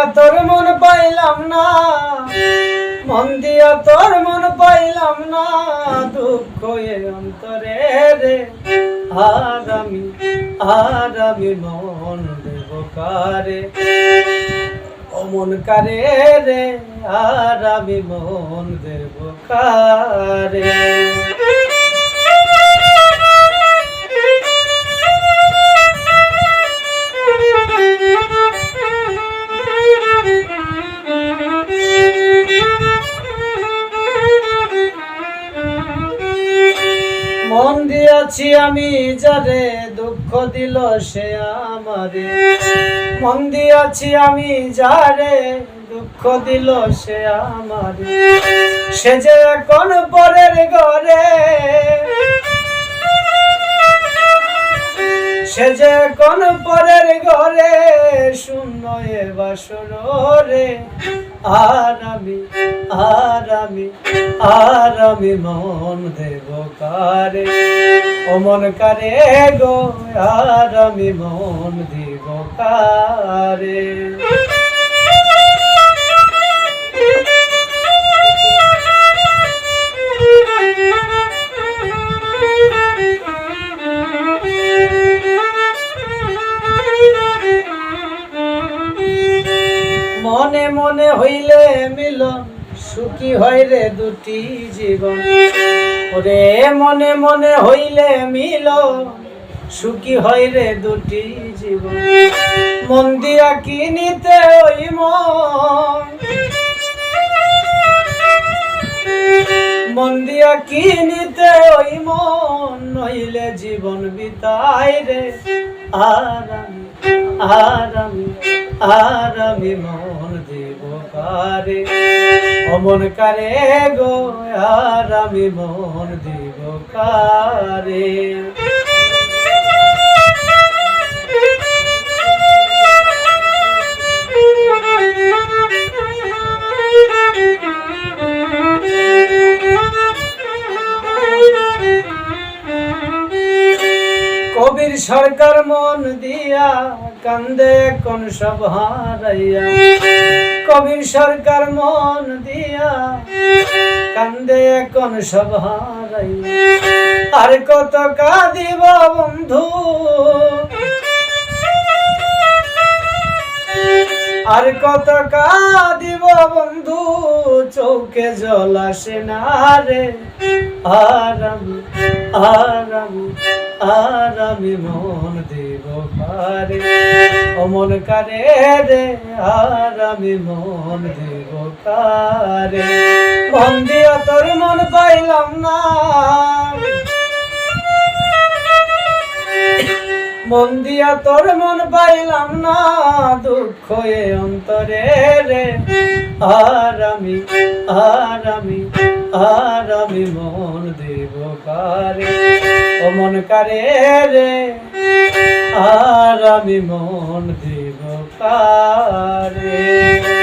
দিয়া তোর মন পাইলাম না। মন দিয়া তোর মন পাইলাম না। দুঃখ অন্তরে রে। আর আমি আর আমি মন দেব কারে? অমন কারে রে? আর আমি মন দেব কারে? দিয়াছি আমি, যারে দুঃখ দিল সে আমারে। মন দিয়াছি আমি, যারে দুঃখ দিল সে আমারে। সে যে এখন পরের ঘরে, সে যে কোন পরের ঘরে, শূন্য এ বাসর রে। আর আমি আর আমি আর আমি মন দেব কারে? ও মন কারে গো, আর আমি মন দেব কারে? মনে মনে হইলে মিলন সুখী হয় রে দুটি জীবন। ওরে মনে মনে হইলে মিল। সুখী হয় রে দুটি জীবন। মন দিয়া কিনিতে ওই মন। মন দিয়া কিনিতে ওই মন। নইলে জীবন বিতাই রে। আর আমি আর আমি আর আমি মন দেব কারে অমন কারে গো আর আমি মন দেব কারে? কবির সরকার মন দিয়া কান্দে কোন সব হারাইয়া। কবির সরকার মন দিয়া কান্দে কোন সব হারাইয়া। আর কত কাঁদিব বন্ধু। আর কত কাঁদিব বন্ধু চৌকে জল আসে না রে। আর আমি আর আমি আর আমি মন দেব পারে অমন কারে রে? আর আমি মন দেব কারে? মন দিয়া তোর মন পাইলাম না। মন দিয়া তোর মন পাইলাম না, দুঃখ এ অন্তরে রে। আর আমি আর আমি আর আমি মন দেব কারে? ও মন কারে রে? আর আমি মন দেব কারে?